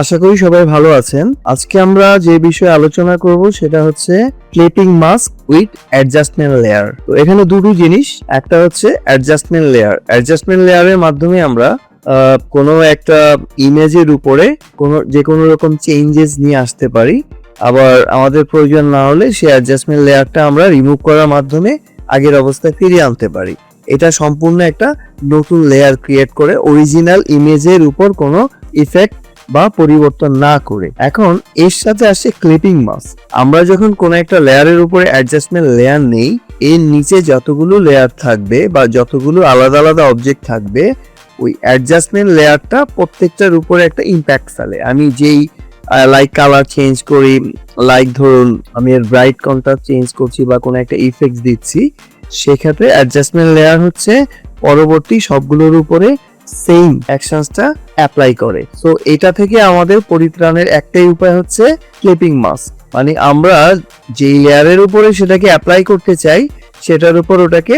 আশা করি সবাই ভালো আছেন। আজকে আমরা যে বিষয়ে আলোচনা করব সেটা হচ্ছে clipping mask with adjustment layer তো এখানে দুটো জিনিস, একটা হচ্ছে অ্যাডজাস্টমেন্ট লেয়ার অ্যাডজাস্টমেন্ট লেয়ারের মাধ্যমে আমরা কোনো একটা ইমেজের উপরে কোনো, যে কোনো রকম চেঞ্জেস নিয়ে আসতে পারি। আবার আমাদের প্রয়োজন না হলে সেই অ্যাডজাস্টমেন্ট লেয়ারটা আমরা রিমুভ করার মাধ্যমে আগের অবস্থায় ফিরিয়ে আনতে পারি। এটা সম্পূর্ণ একটা নতুন লেয়ার ক্রিয়েট করে অরিজিনাল ইমেজের উপর কোনো ইফেক্ট বা পরিবর্তন না করে। এখন, এর সাথে আসে ক্লিপিং মাস্ক আমরা যখন কোনো একটা লেয়ারের উপরে অ্যাডজাস্টমেন্ট লেয়ার নেই, এর নিচে যতগুলো লেয়ার থাকবে বা যতগুলো আলাদা আলাদা অবজেক্ট থাকবে, ওই অ্যাডজাস্টমেন্ট লেয়ারটা প্রত্যেকটার উপরে একটা ইম্প্যাক্ট ফেলে। আমি যেই লাইক কালার চেঞ্জ করি লাইক ধরুন, আমি এর ব্রাইট কন্ট্রাস্ট চেঞ্জ করছি বা কোনো একটা ইফেক্ট দিচ্ছি, সেক্ষেত্রে অ্যাডজাস্টমেন্ট লেয়ার হচ্ছে পরবর্তী সবগুলোর উপরে সেম অ্যাকশনসটা অ্যাপ্লাই করে। তো এটা থেকে আমাদের পরিত্রাণের একটাই উপায় হচ্ছে ক্লিপিং মাস্ক মানে আমরা যেই লেয়ারের উপরে সেটাকে অ্যাপ্লাই করতে চাই, সেটার উপর ওটাকে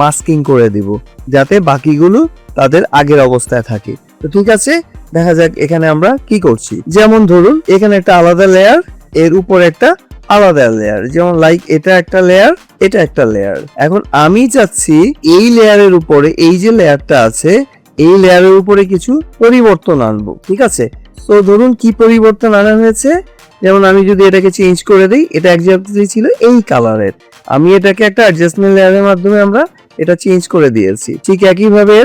মাস্কিং করে দিব, যাতে বাকিগুলো তাদের আগের অবস্থায় থাকে। তো ঠিক আছে, দেখা যাক এখানে আমরা কি করছি। যেমন ধরুন, এখানে একটা আলাদা লেয়ার, এর উপর একটা আলাদা লেয়ার। যেমন লাইক এটা একটা লেয়ার, এটা একটা লেয়ার। এখন আমি চাচ্ছি এই লেয়ারের উপরে, এই যে লেয়ারটা আছে এই লেয়ারের উপরে কিছু পরিবর্তন আনব, ঠিক আছে? তো ধরুন কি পরিবর্তন আনা হয়েছে? যেমন আমি যদি এটাকে চেঞ্জ করে দিই, এটা একজাক্টলি ছিল এই কালারের আমি এটাকে একটা অ্যাডজাস্টমেন্ট লেয়ারের মাধ্যমে আমরা এটা চেঞ্জ করে দিয়েছি। ঠিক একইভাবে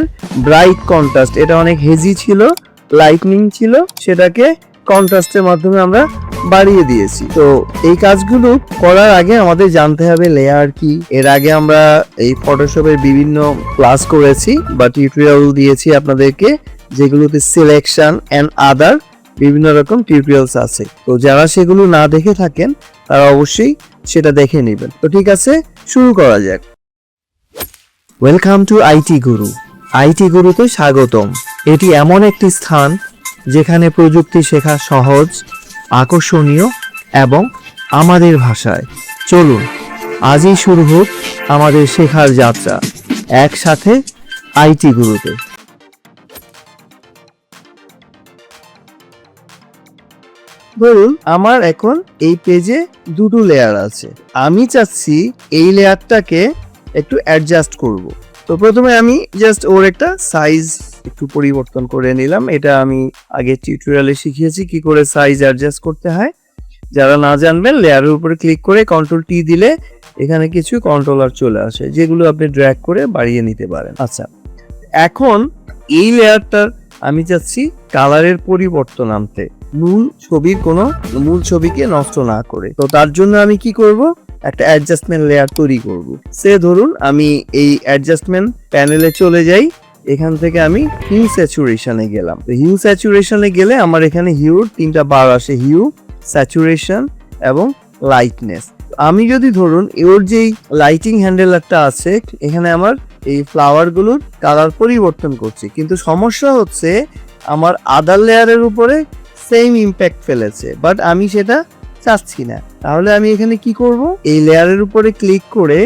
ব্রাইট কন্ট্রাস্ট এটা অনেক হেজি ছিল লাইটনিং ছিল, সেটাকে কন্ট্রাস্টের মাধ্যমে আমরা বাড়িয়ে দিয়েছি। তো এই কাজগুলো করার আগে আমাদের জানতে হবে লেয়ার কি। এর আগে আমরা এই ফটোশপের বিভিন্ন ক্লাস করেছি বা টিউটোরিয়াল দিয়েছি আপনাদেরকে, যেগুলোতে সিলেকশন এন্ড আদার বিভিন্ন রকম টিউটোরিয়ালস আছে। তো যারা সেগুলো না দেখে থাকেন, তারা অবশ্যই সেটা দেখে নেবেন। তো ঠিক আছে, শুরু করা যাক। Welcome to IT guru IT গুরুতে স্বাগতম। এটি এমন একটি স্থান যেখানে প্রযুক্তি শেখা সহজ, আকর্ষণীয় এবং আমাদের ভাষায়। চলুন, আজই শুরু হোক আমাদের শেখার যাত্রা একসাথে আইটি গুরুতে ধরুন, আমার এখন এই পেজে দুটো লেয়ার আছে। আমি চাচ্ছি এই লেয়ারটাকে একটু অ্যাডজাস্ট করব। তো প্রথমে আমি জাস্ট ওর একটা সাইজ একটু পরিবর্তন করে নিলাম। এটা আমি আগে টিউটোরিয়ালে শিখিয়েছি কি করে সাইজ অ্যাডজাস্ট করতে হয়। যারা না জানবেন লেয়ারের উপরে ক্লিক করে কন্ট্রোল টি দিলে এখানে কিছু কন্ট্রোলার চলে আসে, যেগুলো আপনি ড্র্যাগ করে বাড়িয়ে নিতে পারেন। আচ্ছা এখন এই লেয়ারটার আমি চাচ্ছি কালারের পরিবর্তন আনতে। মূল ছবির কোনো, মূল ছবিকে নষ্ট না করে। তো তার জন্য আমি কি করব? একটা অ্যাডজাস্টমেন্ট লেয়ার তৈরি করব। সে ধরুন আমি এই অ্যাডজাস্টমেন্ট প্যানেলে চলে যাই। এখান থেকে আমি হিউ স্যাচুরেশনে গেলাম। তো হিউ স্যাচুরেশনে গেলে আমার এখানে হিউর তিনটা বার আসে, হিউ, স্যাচুরেশন এবং লাইটনেস। আমি যদি ধরুন ওর যেই লাইটিং হ্যান্ডেলারটা আছে, এখানে আমার এই ফ্লাওয়ারগুলোর কালার পরিবর্তন করছি। কিন্তু সমস্যা হচ্ছে, আমার আদার লেয়ারের উপরে সেম ইম্প্যাক্ট ফেলেছে, বাট আমি সেটা চাচ্ছি না। তাহলে আমি এখানে কি করব? এই লেয়ারের উপরে ক্লিক করে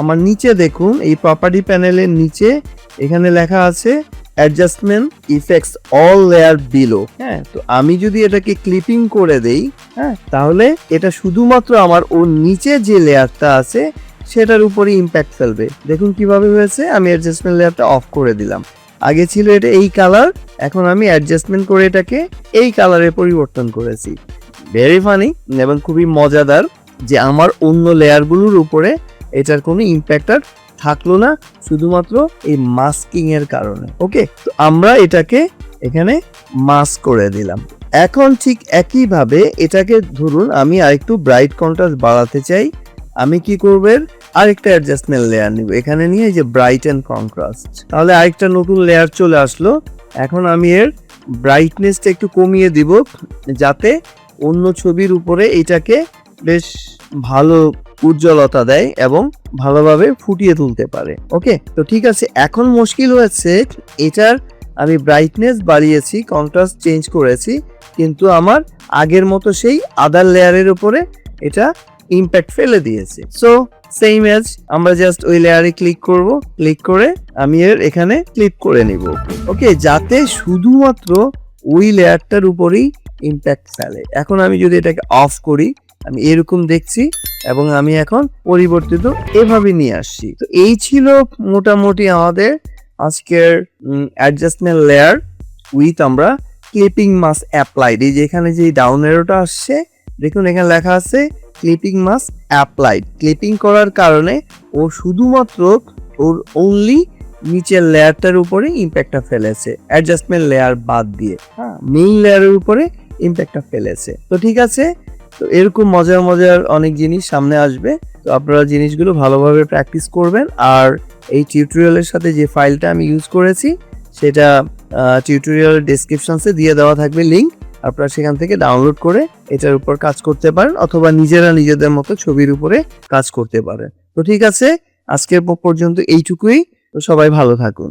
আমার নিচে দেখুন, এই প্রপার্টি প্যানেলের নিচে এখানে লেখা আছে adjustment effects all layer below হ্যাঁ তো আমি যদি এটাকে ক্লিপিং করে দেই হ্যাঁ তাহলে এটা শুধুমাত্র আমার ওর নিচে যে লেয়ারটা আছে, সেটার উপরে ইম্প্যাক্ট ফেলবে। দেখুন কীভাবে হয়েছে, আমি অ্যাডজাস্টমেন্ট লেয়ারটা অফ করে দিলাম। আগে ছিল এটা এই কালার এখন আমি অ্যাডজাস্টমেন্ট করে এটাকে এই কালারে পরিবর্তন করেছি। ভেরি ফানি এবং খুবই মজাদার যে আমার অন্য লেয়ারগুলোর উপরে এটার কোনো ইম্প্যাক্ট আর থাকল না শুধুমাত্র এই মাস্কিং এর কারণে ওকে তো আমরা এটাকে এখানে মাস্ক করে দিলাম। এখন ঠিক একইভাবে এটাকে ধরুন আমি আরেকটু ব্রাইট কন্ট্রাস্ট বাড়াতে চাই, আমি কি করব আরেকটা অ্যাডজাস্টমেন্ট লেয়ার নিব। এখানে নিয়ে যে ব্রাইট অ্যান্ড কন্ট্রাস্ট তাহলে আরেকটা নতুন লেয়ার চলে আসলো। এখন আমি এর ব্রাইটনেসটা একটু কমিয়ে দিব, যাতে অন্য ছবির উপরে এটাকে বেশ ভালো উজ্জ্বলতা দেয় এবং ভালোভাবে ফুটিয়ে তুলতে পারে। ওকে তো ঠিক আছে, এখন মুশকিল হয়েছে এটার আমি ব্রাইটনেস বাড়িয়েছি কন্ট্রাস্ট চেঞ্জ করেছি, কিন্তু আমার আগের মতো সেই আদার লেয়ারের উপরে এটা ইম্প্যাক্ট ফেলে দিয়েছে। সো সেম এজ আমরা জাস্ট ওই লেয়ারে ক্লিক করব ক্লিক করে আমি এর এখানে ক্লিক করে নিব। ওকে যাতে শুধুমাত্র ওই লেয়ারটার উপরেই ইম্প্যাক্ট ফেলে। এখন আমি যদি এটাকে অফ করি, আমি এরকম দেখছি এবং আমি এখন পরিবর্তিত এভাবে নিয়ে আসছি। তো এই ছিল মোটামুটি আমাদের আজকের অ্যাডজাস্টমেন্ট লেয়ার উইথ আমরা ক্লিপিং মাস অ্যাপ্লাইড এই যেখানে যে ডাউন এরোটা আসছে, দেখুন এখানে লেখা আছে ক্লিপিং মাস অ্যাপ্লাইড ক্লিপিং করার কারণে ও শুধুমাত্র ওর অনলি নিচের লেয়ারটার উপরে ইম্প্যাক্টটা ফেলেছে। অ্যাডজাস্টমেন্ট লেয়ার বাদ দিয়ে হ্যাঁ মেইন লেয়ারের উপরে ইম্প্যাক্টটা ফেলেছে। তো ঠিক আছে তো এরকম মজার মজার অনেক জিনিস সামনে আসবে। তো আপনারা জিনিসগুলো ভালোভাবে প্র্যাকটিস করবেন। আর এই টিউটোরিয়ালের সাথে যে ফাইলটা আমি ইউজ করেছি, সেটা টিউটোরিয়াল ডেসক্রিপশনসে দিয়ে দেওয়া থাকবে লিঙ্ক আপনারা সেখান থেকে ডাউনলোড করে এটার উপর কাজ করতে পারেন, অথবা নিজেরা নিজেদের মতো ছবির উপরে কাজ করতে পারেন। তো ঠিক আছে, আজকের পর্যন্ত এইটুকুই। তো সবাই ভালো থাকুন।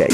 DJ.